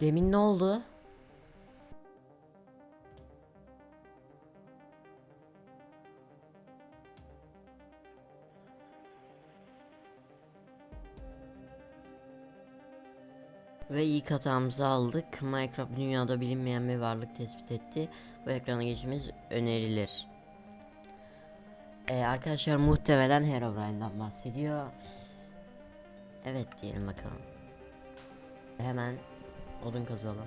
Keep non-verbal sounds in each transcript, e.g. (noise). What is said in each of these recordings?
Demin ne oldu? Ve ilk hatamızı aldık. Minecraft dünyada bilinmeyen bir varlık tespit etti. Bu ekrana geçmemiz önerilir. Ee, arkadaşlar muhtemelen Herobrine'den bahsediyor. Evet diyelim bakalım. Hemen odun kazalım.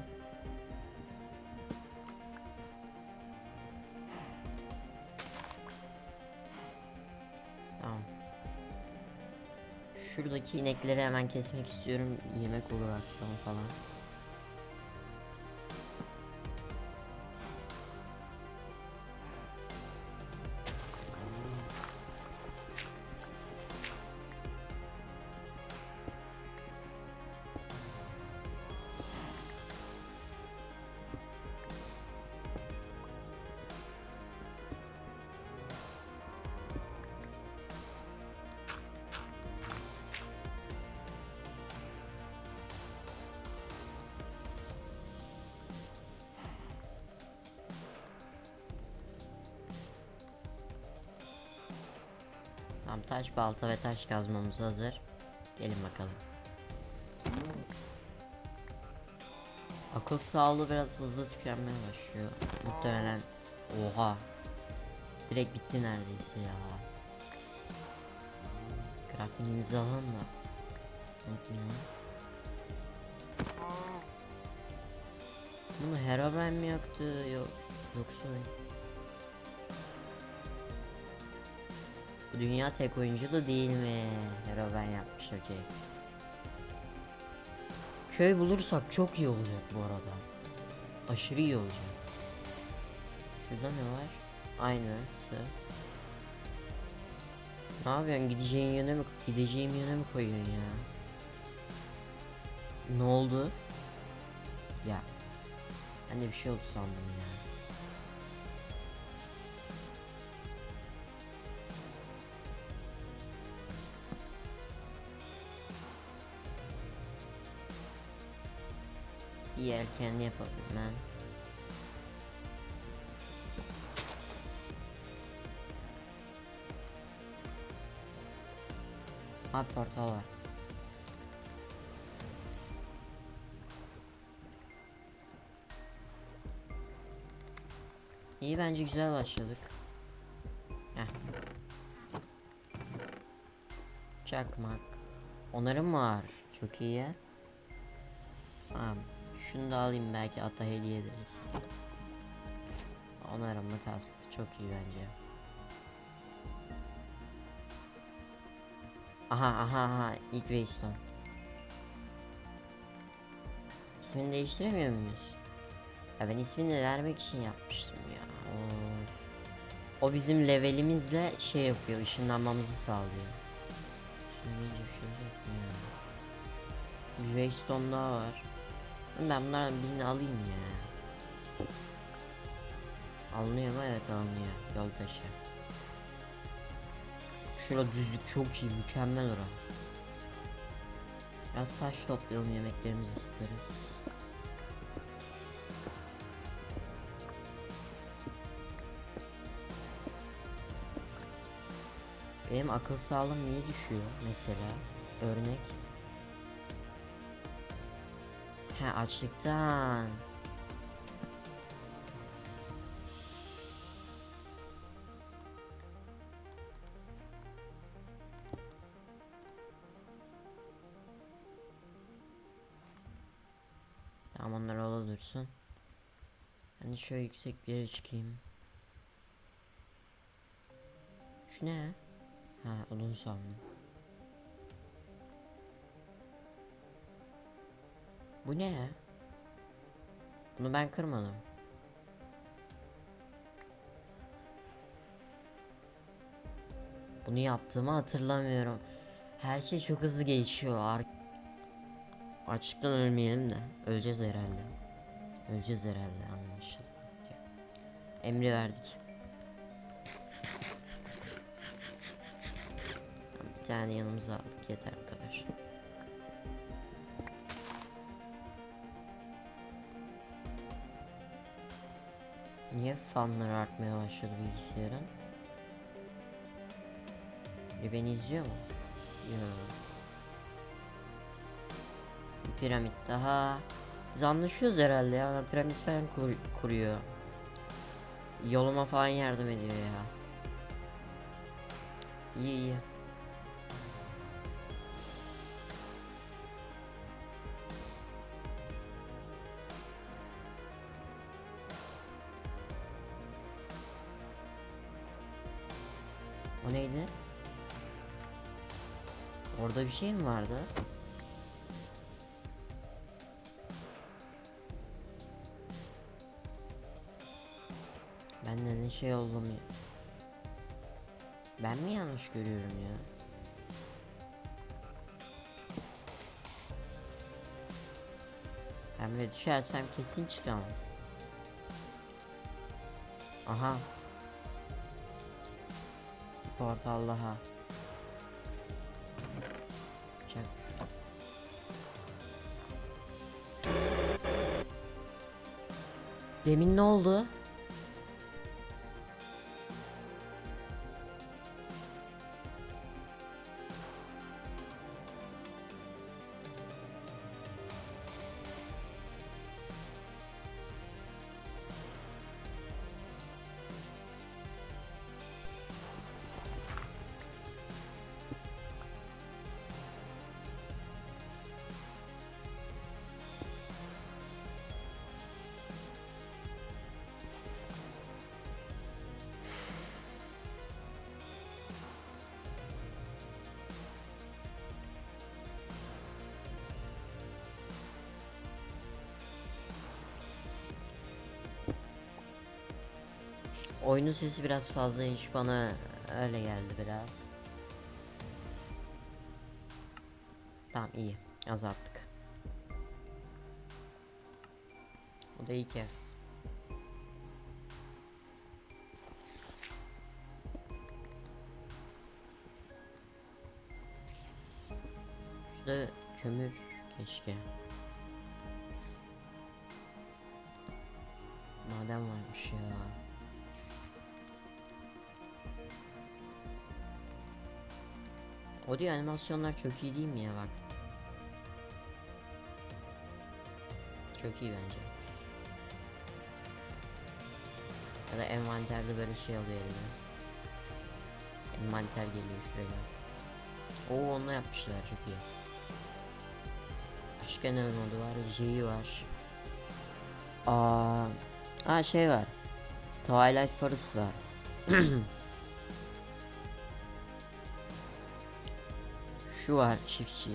Tamam. Şuradaki inekleri hemen kesmek istiyorum. Yemek olur akşam falan. Taş balta ve taş kazmamız hazır. Gelin bakalım. Akıl sağlığı biraz hızlı tükenmeye başlıyor. Muhtemelen oha. Direkt bitti neredeyse ya. Craftingimizi alalım da. Unutmayalım. Bunu Herobrine mi yaptı yok yoksa Bu dünya tek oyuncu da değil mi? Herobrine yapmış okey. Köy bulursak çok iyi olacak bu arada. Aşırı iyi olacak. Şurada ne var? Aynısı. Ne yapıyorsun? Gideceğin yöne mi gideceğim yöne mi koyuyorsun ya? Ne oldu? Ya. Ben de bir şey oldu sandım ya. Yelkenli yapalım ben. Abi portal var. İyi bence güzel başladık. Heh. Çakmak. Onarım var. Çok iyi ya. Tamam. Şunu da alayım belki ata hediye ederiz. Onarımlı kask çok iyi bence. Aha aha aha ilk Waystone. İsmini değiştiremiyor muyuz? Ya ben ismini vermek için yapmıştım ya. Of. O bizim levelimizle şey yapıyor, ışınlanmamızı sağlıyor. Şimdi bir şey yok mu ya? Bir Waystone daha var. Ben bunlardan birini alayım ya. Alınıyor mu? Evet alınıyor. Yol taşı. Şurada düzlük çok iyi, mükemmel ora. Biraz taş toplayalım, yemeklerimizi ısıtırız. Benim akıl sağlığım niye düşüyor mesela? Örnek. He açlıktan. Tamam onlar ola dursun. Ben de şöyle yüksek bir yere çıkayım. Şu ne? Ha odun sandım. Bu ne? Bunu ben kırmadım. Bunu yaptığımı hatırlamıyorum. Her şey çok hızlı geçiyor. Ar Açlıktan ölmeyelim de. Öleceğiz herhalde. Öleceğiz herhalde anlaşıldı. Emri verdik. Bir tane yanımıza aldık yeter Niye fanları artmaya başladı bilgisayarın? Bir beni izliyor mu? Yok. Bir piramit daha. Biz anlaşıyoruz herhalde ya. Piramit falan kur- kuruyor. Yoluma falan yardım ediyor ya. İyi iyi. Neydi? Orada bir şey mi vardı? Ben de ne şey oldum ya. Ben mi yanlış görüyorum ya? Ben böyle düşersem kesin çıkamam. Aha. Portal daha. Çak. Demin ne oldu? Oyunun sesi biraz fazlaymış bana öyle geldi biraz. Tamam iyi azalttık. Bu da iyi ki. Şurada kömür keşke. Maden varmış ya. O diyor animasyonlar çok iyi değil mi ya bak. Çok iyi bence. Ya da envanterde böyle şey oluyor eline. Envanter geliyor şuraya. Oo onunla yapmışlar çok iyi. Başka ne modu var? J'yi var. Aa, aa şey var. Twilight Forest var. (clears throat) Şu var çiftçi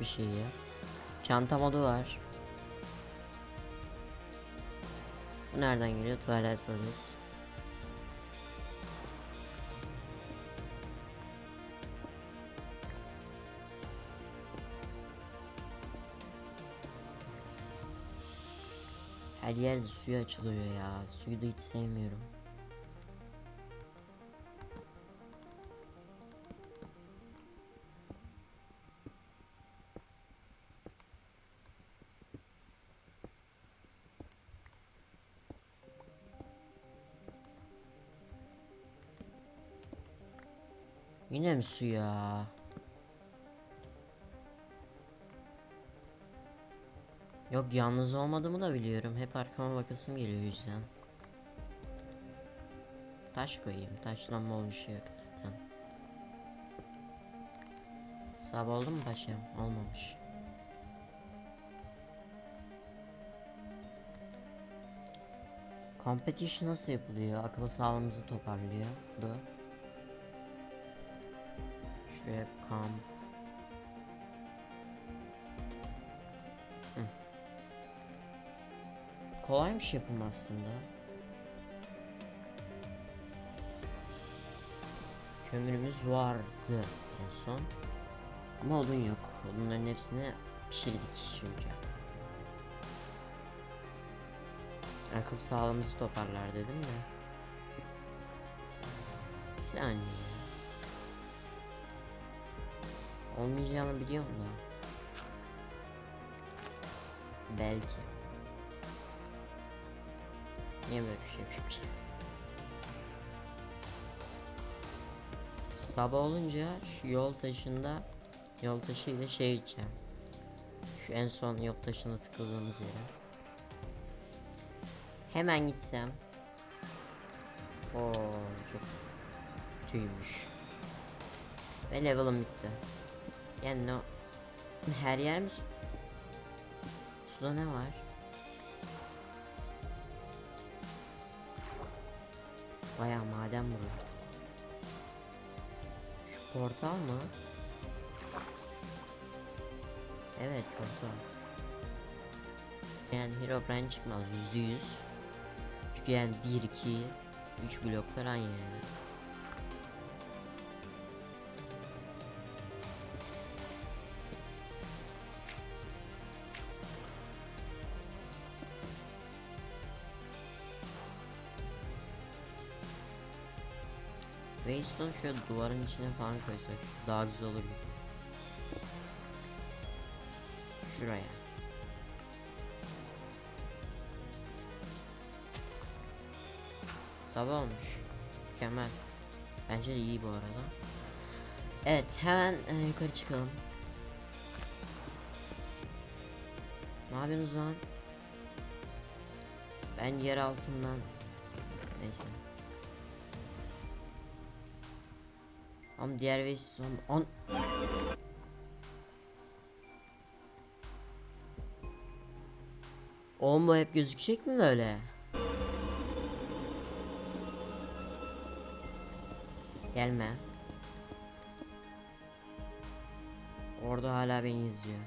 bir şey ya. Çanta modu var. Bu nereden geliyor? Twilight Forest. Her yerde suyu açılıyor ya. Suyu da hiç sevmiyorum. Yine su ya? Yok yalnız olmadığımı da biliyorum. Hep arkama bakasım geliyor yüzden. Taş koyayım. Taşlanma olmuş şey yok zaten. Sabah oldu mu paşam? Olmamış. Competition nasıl yapılıyor? Akıl sağlığımızı toparlıyor. Bu. Kam. Hı. Kolaymış yapım aslında. Kömürümüz vardı en son. Ama odun yok. Odunların hepsini pişirdik çünkü. Akıl sağlığımızı toparlar dedim de. Bir saniye. Olmayacağını biliyorum da. Belki. Niye böyle bir şey yapayım? Sabah olunca şu yol taşında yol taşıyla şey gideceğim. Şu en son yol taşına tıkıldığımız yere. Hemen gitsem. Oo çok kötüymüş. Ve level'ım bitti. Yani no her yer mi su? Suda ne var? Bayağı maden burada. Şu portal mı? Evet portal. Yani Herobrine çıkmaz yüzde yüz. Çünkü yani 1 2 3 blok falan yani. Waystone şöyle duvarın içine falan koysak daha güzel olur. Şuraya. Sabah olmuş. Mükemmel. Bence de iyi bu arada. Evet hemen e, yukarı çıkalım. Ne yapıyorsunuz lan? Ben yer altından neyse. Ama diğer Waystone on Oğlum bu hep gözükecek mi böyle? Gelme. Orada hala beni izliyor.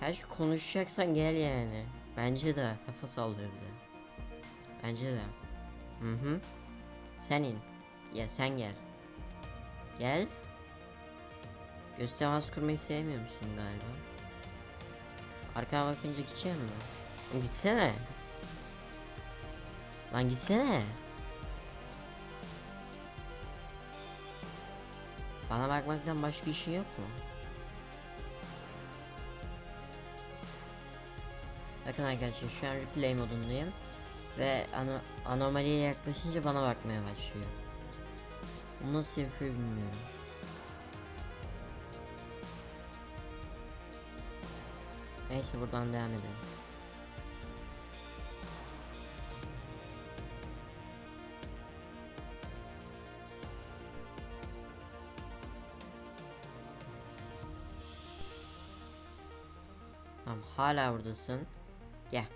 Kaç konuşacaksan gel yani. Bence de kafa sallıyor bir de. Bence de. Hı hı. Sen in. Ya sen gel. Gel. Göz temas kurmayı sevmiyor musun galiba? Arkana bakınca gideceğim mi? Oğlum Gitsene. Lan gitsene. Bana bakmaktan başka işin yok mu? Bakın arkadaşlar şu an replay modundayım. Ve ano anomaliye yaklaşınca bana bakmaya başlıyor. Nasıl yapıyor bilmiyorum. Neyse buradan devam edelim. Tamam hala buradasın. Gel.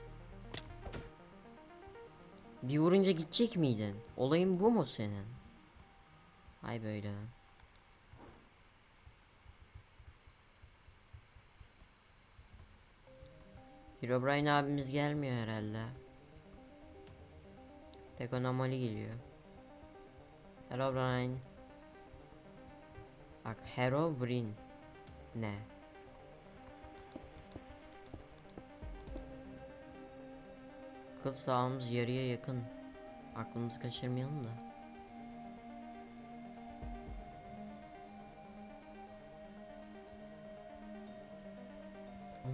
Bir vurunca gidecek miydin? Olayın bu mu senin? Hay böyle. Herobrine abimiz gelmiyor herhalde. Tek anomali geliyor. Herobrine. Bak Herobrine. Ne? Akıl sağlığımız yarıya yakın. Aklımızı kaçırmayalım da.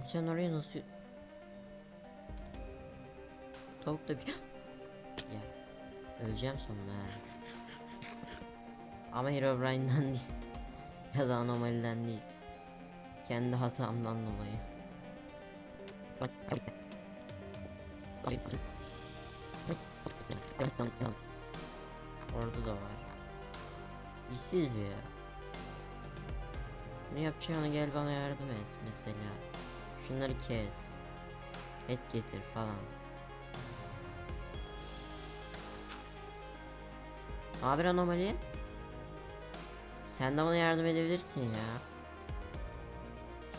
Sen oraya nasıl... Tavuk da bir... ya. Öleceğim sonunda ha. Ama Herobrine'den değil. ya da anomaliden değil. Kendi hatamdan dolayı. Orada da var. İşsiz ya. Ne yapacağını gel bana yardım et mesela. Şunları kes. Et getir falan. Haber anomali? Sen de bana yardım edebilirsin ya.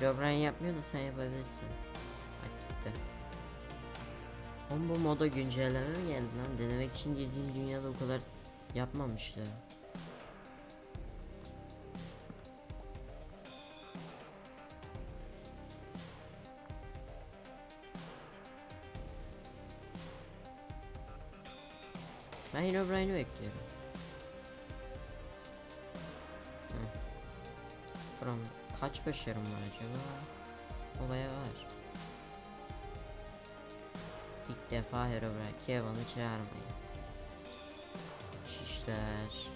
Herobrine yapmıyor da sen yapabilirsin. Bak gitti. Bu moda güncelleme mi geldi lan? Denemek için girdiğim dünyada o kadar yapmamıştı. Ben Herobrine'i bekliyorum. Buram kaç başarım var acaba? O bayağı var. İlk defa Herobrine Kevin'i çağırmayın. Şişler.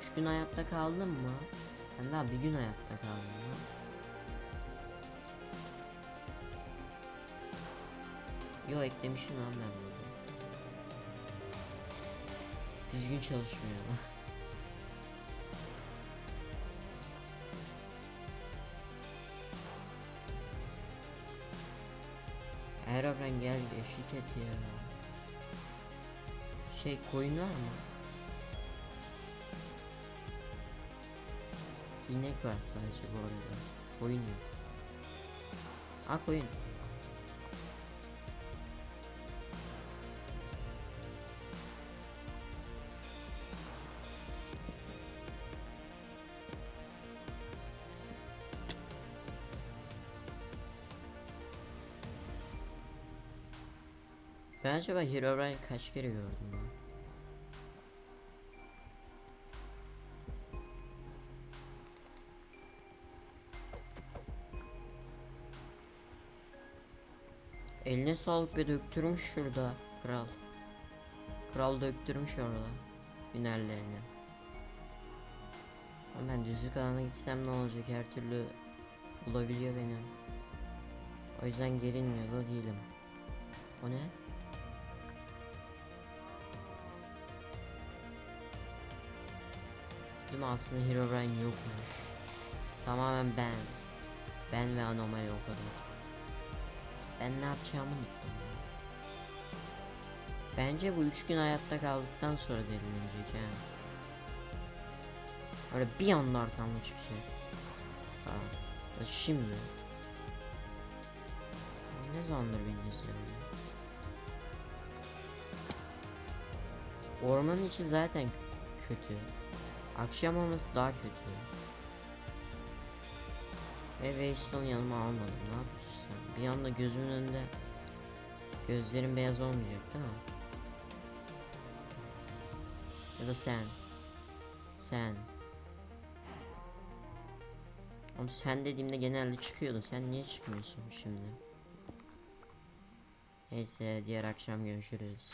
Üç gün hayatta kaldın mı? Ben daha bir gün hayatta kaldım ya. Yo eklemişim lan ben Düzgün çalışmıyor (laughs) ama. Erobren gel eşlik et ya. Şey koyun var mı? İnek var sadece bu arada. Koyun yok. Ha koyun. Acaba Herobrine kaç kere gördüm ya? Eline sağlık ve döktürmüş şurada kral. Kral döktürmüş orada hünerlerini. Ama ben düzlük alana gitsem ne olacak her türlü bulabiliyor beni. O yüzden gerilmiyor da değilim. O ne? Mi aslında Herobrine yokmuş. Tamamen ben. Ben ve anomali o kadar. Ben ne yapacağımı unuttum. Bence bu üç gün hayatta kaldıktan sonra derinlenecek ha. Öyle bir anda arkamda çıkacak. Ha. ya Şimdi. Ne zamandır beni izliyor? Ormanın içi zaten kötü. Akşam olması daha kötü. Ve Waystone'u yanıma almadım. Ne yapıyorsun sen? Bir anda gözümün önünde gözlerin beyaz olmayacak değil mi? Ya da sen. Sen. Ama sen dediğimde genelde çıkıyordu. Sen niye çıkmıyorsun şimdi? Neyse diğer akşam görüşürüz.